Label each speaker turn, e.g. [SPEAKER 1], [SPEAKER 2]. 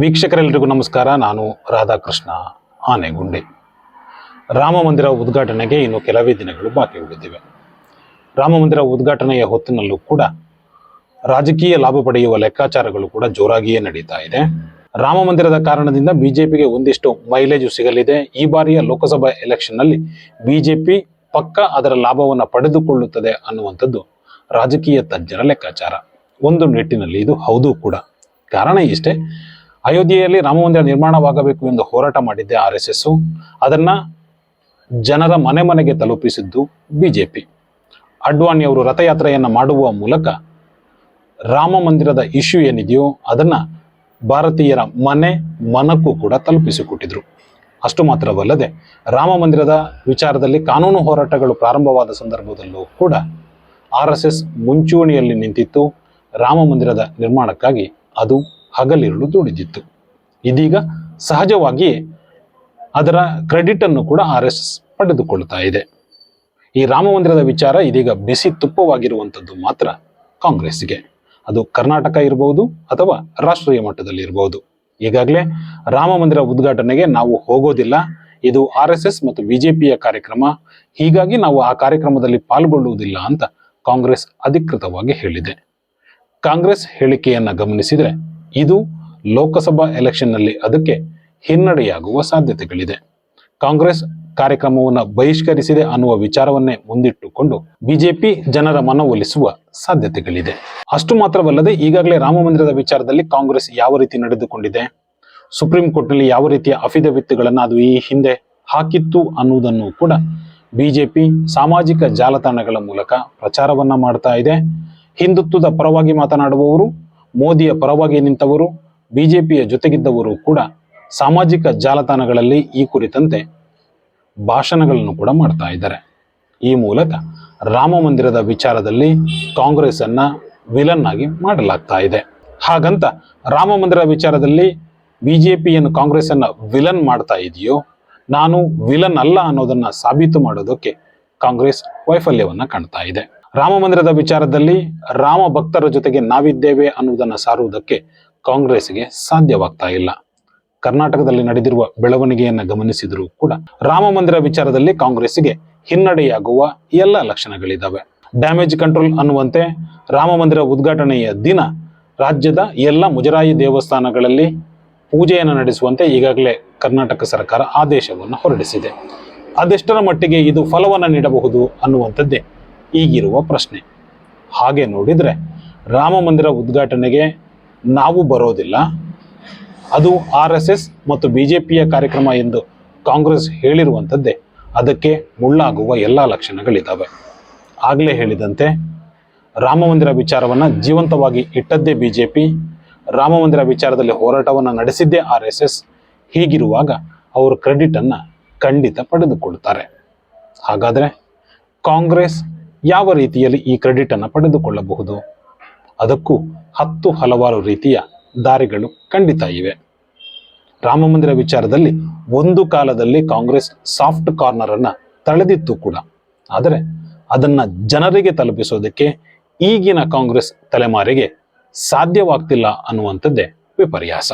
[SPEAKER 1] ವೀಕ್ಷಕರೆಲ್ಲರಿಗೂ ನಮಸ್ಕಾರ. ನಾನು ರಾಧಾಕೃಷ್ಣ ಆನೆಗುಂಡಿ. ರಾಮ ಮಂದಿರ ಉದ್ಘಾಟನೆಗೆ ಇನ್ನು ಕೆಲವೇ ದಿನಗಳು ಬಾಕಿ ಉಳಿದಿವೆ. ರಾಮ ಮಂದಿರ ಉದ್ಘಾಟನೆಯ ಹೊತ್ತಿನಲ್ಲೂ ಕೂಡ ರಾಜಕೀಯ ಲಾಭ ಪಡೆಯುವ ಲೆಕ್ಕಾಚಾರಗಳು ಕೂಡ ಜೋರಾಗಿಯೇ ನಡೀತಾ ಇದೆ. ರಾಮ ಮಂದಿರದ ಕಾರಣದಿಂದ ಬಿಜೆಪಿಗೆ ಒಂದಿಷ್ಟು ಮೈಲೇಜು ಸಿಗಲಿದೆ. ಈ ಬಾರಿಯ ಲೋಕಸಭಾ ಎಲೆಕ್ಷನ್ನಲ್ಲಿ ಬಿಜೆಪಿ ಪಕ್ಕ ಅದರ ಲಾಭವನ್ನು ಪಡೆದುಕೊಳ್ಳುತ್ತದೆ ಅನ್ನುವಂಥದ್ದು ರಾಜಕೀಯ ತಜ್ಞರ ಲೆಕ್ಕಾಚಾರ. ಒಂದು ನಿಟ್ಟಿನಲ್ಲಿ ಇದು ಹೌದು ಕೂಡ. ಕಾರಣ ಇಷ್ಟೇ. ಅಯೋಧ್ಯೆಯಲ್ಲಿ ರಾಮ ಮಂದಿರ ನಿರ್ಮಾಣವಾಗಬೇಕು ಎಂದು ಹೋರಾಟ ಮಾಡಿದ್ದೆ ಆರ್ ಎಸ್ ಎಸ್ ಅದನ್ನ ಜನರ ಮನೆ ಮನೆಗೆ ತಲುಪಿಸಿದ್ದು ಬಿಜೆಪಿ ಅಡ್ವಾಣಿ ಅವರು ರಥಯಾತ್ರೆಯನ್ನು ಮಾಡುವ ಮೂಲಕ ರಾಮ ಮಂದಿರದ ಇಶ್ಯೂ ಏನಿದೆಯೋ ಅದನ್ನ ಭಾರತೀಯರ ಮನೆ ಮನಕ್ಕೂ ಕೂಡ ತಲುಪಿಸಿಕೊಟ್ಟಿದ್ರು. ಅಷ್ಟು ಮಾತ್ರವಲ್ಲದೆ ರಾಮ ಮಂದಿರದ ವಿಚಾರದಲ್ಲಿ ಕಾನೂನು ಹೋರಾಟಗಳು ಪ್ರಾರಂಭವಾದ ಸಂದರ್ಭದಲ್ಲೂ ಕೂಡ ಆರ್ ಎಸ್ ಎಸ್ ಮುಂಚೂಣಿಯಲ್ಲಿ ನಿಂತಿತ್ತು. ರಾಮ ಮಂದಿರದ ನಿರ್ಮಾಣಕ್ಕಾಗಿ ಅದು ಹಗಲಿರುಳು ದುಡಿದಿತ್ತು. ಇದೀಗ ಸಹಜವಾಗಿ ಅದರ ಕ್ರೆಡಿಟ್ ಅನ್ನು ಕೂಡ ಆರ್ ಎಸ್ ಎಸ್ ಪಡೆದುಕೊಳ್ತಾ ಇದೆ. ಈ ರಾಮ ಮಂದಿರದ ವಿಚಾರ ಇದೀಗ ಬಿಸಿ ತುಪ್ಪವಾಗಿರುವಂಥದ್ದು ಮಾತ್ರ ಕಾಂಗ್ರೆಸ್ಗೆ ಅದು ಕರ್ನಾಟಕ ಇರಬಹುದು ಅಥವಾ ರಾಷ್ಟ್ರೀಯ ಮಟ್ಟದಲ್ಲಿ ಇರಬಹುದು ಈಗಾಗಲೇ ರಾಮ ಮಂದಿರ ಉದ್ಘಾಟನೆಗೆ ನಾವು ಹೋಗೋದಿಲ್ಲ. ಇದು ಆರ್ ಎಸ್ ಎಸ್ ಮತ್ತು ಬಿಜೆಪಿಯ ಕಾರ್ಯಕ್ರಮ. ಹೀಗಾಗಿ ನಾವು ಆ ಕಾರ್ಯಕ್ರಮದಲ್ಲಿ ಪಾಲ್ಗೊಳ್ಳುವುದಿಲ್ಲ ಅಂತ ಕಾಂಗ್ರೆಸ್ ಅಧಿಕೃತವಾಗಿ ಹೇಳಿದೆ. ಕಾಂಗ್ರೆಸ್ ಹೇಳಿಕೆಯನ್ನ ಗಮನಿಸಿದರೆ ಇದು ಲೋಕಸಭಾ ಎಲೆಕ್ಷನ್ನಲ್ಲಿ ಅದಕ್ಕೆ ಹಿನ್ನಡೆಯಾಗುವ ಸಾಧ್ಯತೆಗಳಿದೆ. ಕಾಂಗ್ರೆಸ್ ಕಾರ್ಯಕ್ರಮವನ್ನು ಬಹಿಷ್ಕರಿಸಿದೆ ಅನ್ನುವ ವಿಚಾರವನ್ನೇ ಮುಂದಿಟ್ಟುಕೊಂಡು ಬಿಜೆಪಿ ಜನರ ಮನವೊಲಿಸುವ ಸಾಧ್ಯತೆಗಳಿದೆ. ಅಷ್ಟು ಮಾತ್ರವಲ್ಲದೆ ಈಗಾಗಲೇ ರಾಮಮಂದಿರದ ವಿಚಾರದಲ್ಲಿ ಕಾಂಗ್ರೆಸ್ ಯಾವ ರೀತಿ ನಡೆದುಕೊಂಡಿದೆ? ಸುಪ್ರೀಂ ಕೋರ್ಟ್ನಲ್ಲಿ ಯಾವ ರೀತಿಯ ಅಫಿಡವಿತ್ಗಳನ್ನು ಅದು ಈ ಹಿಂದೆ ಹಾಕಿತ್ತು ಅನ್ನುವುದನ್ನು ಕೂಡ ಬಿಜೆಪಿ ಸಾಮಾಜಿಕ ಜಾಲತಾಣಗಳ ಮೂಲಕ ಪ್ರಚಾರವನ್ನ ಮಾಡ್ತಾ ಇದೆ. ಹಿಂದುತ್ವದ ಪರವಾಗಿ ಮಾತನಾಡುವವರು ಮೋದಿಯ ಪರವಾಗಿ ನಿಂತವರು, ಬಿಜೆಪಿಯ ಜೊತೆಗಿದ್ದವರು ಕೂಡ ಸಾಮಾಜಿಕ ಜಾಲತಾಣಗಳಲ್ಲಿ ಈ ಕುರಿತಂತೆ ಭಾಷಣಗಳನ್ನು ಕೂಡ ಮಾಡ್ತಾ ಇದ್ದಾರೆ. ಈ ಮೂಲಕ ರಾಮ ಮಂದಿರದ ವಿಚಾರದಲ್ಲಿ ಕಾಂಗ್ರೆಸ್ ಅನ್ನ ವಿಲನ್ ಆಗಿ ಮಾಡಲಾಗ್ತಾ ಇದೆ. ಹಾಗಂತ ರಾಮ ಮಂದಿರ ವಿಚಾರದಲ್ಲಿ ಬಿಜೆಪಿಯನ್ನು ಕಾಂಗ್ರೆಸ್ ಅನ್ನ ವಿಲನ್ ಮಾಡ್ತಾ ಇದೆಯೋ, ನಾನು ವಿಲನ್ ಅಲ್ಲ ಅನ್ನೋದನ್ನ ಸಾಬೀತು ಮಾಡೋದಕ್ಕೆ ಕಾಂಗ್ರೆಸ್ ವೈಫಲ್ಯವನ್ನ ಕಾಣ್ತಾ ಇದೆ. ರಾಮ ಮಂದಿರದ ವಿಚಾರದಲ್ಲಿ ರಾಮ ಭಕ್ತರ ಜೊತೆಗೆ ನಾವಿದ್ದೇವೆ ಅನ್ನುವುದನ್ನು ಸಾರುವುದಕ್ಕೆ ಕಾಂಗ್ರೆಸ್ಗೆ ಸಾಧ್ಯವಾಗ್ತಾ ಇಲ್ಲ. ಕರ್ನಾಟಕದಲ್ಲಿ ನಡೆದಿರುವ ಬೆಳವಣಿಗೆಯನ್ನು ಗಮನಿಸಿದರೂ ಕೂಡ ರಾಮ ಮಂದಿರ ವಿಚಾರದಲ್ಲಿ ಕಾಂಗ್ರೆಸ್ಗೆ ಹಿನ್ನಡೆಯಾಗುವ ಎಲ್ಲ ಲಕ್ಷಣಗಳಿದ್ದಾವೆ ಡ್ಯಾಮೇಜ್ ಕಂಟ್ರೋಲ್ ಅನ್ನುವಂತೆ ರಾಮ ಮಂದಿರ ಉದ್ಘಾಟನೆಯ ದಿನ ರಾಜ್ಯದ ಎಲ್ಲ ಮುಜರಾಯಿ ದೇವಸ್ಥಾನಗಳಲ್ಲಿ ಪೂಜೆಯನ್ನು ನಡೆಸುವಂತೆ ಈಗಾಗಲೇ ಕರ್ನಾಟಕ ಸರ್ಕಾರ ಆದೇಶವನ್ನು ಹೊರಡಿಸಿದೆ. ಅದೆಷ್ಟರ ಮಟ್ಟಿಗೆ ಇದು ಫಲವನ್ನು ನೀಡಬಹುದು ಅನ್ನುವಂಥದ್ದೇ ಈಗಿರುವ ಪ್ರಶ್ನೆ. ಹಾಗೆ ನೋಡಿದರೆ ರಾಮ ಮಂದಿರ ಉದ್ಘಾಟನೆಗೆ ನಾವು ಬರೋದಿಲ್ಲ. ಅದು ಆರ್ ಎಸ್ ಎಸ್ ಮತ್ತು ಬಿಜೆಪಿಯ ಕಾರ್ಯಕ್ರಮ ಎಂದು ಕಾಂಗ್ರೆಸ್ ಹೇಳಿರುವಂಥದ್ದೇ. ಅದಕ್ಕೆ ಮುಳ್ಳಾಗುವ ಎಲ್ಲ ಲಕ್ಷಣಗಳಿದ್ದಾವೆ ಆಗಲೇ ಹೇಳಿದಂತೆ, ರಾಮ ಮಂದಿರ ವಿಚಾರವನ್ನು ಜೀವಂತವಾಗಿ ಇಟ್ಟದ್ದೇ ಬಿ ಜೆ ಪಿ, ರಾಮ ಮಂದಿರ ವಿಚಾರದಲ್ಲಿ ಹೋರಾಟವನ್ನು ನಡೆಸಿದ್ದೇ ಆರ್ ಎಸ್ ಎಸ್. ಹೀಗಿರುವಾಗ ಅವರು ಕ್ರೆಡಿಟನ್ನು ಖಂಡಿತ ಪಡೆದುಕೊಳ್ತಾರೆ. ಹಾಗಾದರೆ ಕಾಂಗ್ರೆಸ್ ಯಾವ ರೀತಿಯಲ್ಲಿ ಈ ಕ್ರೆಡಿಟ್ ಅನ್ನು ಪಡೆದುಕೊಳ್ಳಬಹುದು? ಅದಕ್ಕೂ ಹತ್ತು ಹಲವಾರು ರೀತಿಯ ದಾರಿಗಳು ಖಂಡಿತ ಇವೆ. ರಾಮ ಮಂದಿರ ವಿಚಾರದಲ್ಲಿ ಒಂದು ಕಾಲದಲ್ಲಿ ಕಾಂಗ್ರೆಸ್ ಸಾಫ್ಟ್ ಕಾರ್ನರ್ ಅನ್ನ ತಳೆದಿತ್ತು ಕೂಡ. ಆದರೆ ಅದನ್ನ ಜನರಿಗೆ ತಲುಪಿಸೋದಕ್ಕೆ ಈಗಿನ ಕಾಂಗ್ರೆಸ್ ತಲೆಮಾರಿಗೆ ಸಾಧ್ಯವಾಗ್ತಿಲ್ಲ ಅನ್ನುವಂಥದ್ದೇ ವಿಪರ್ಯಾಸ.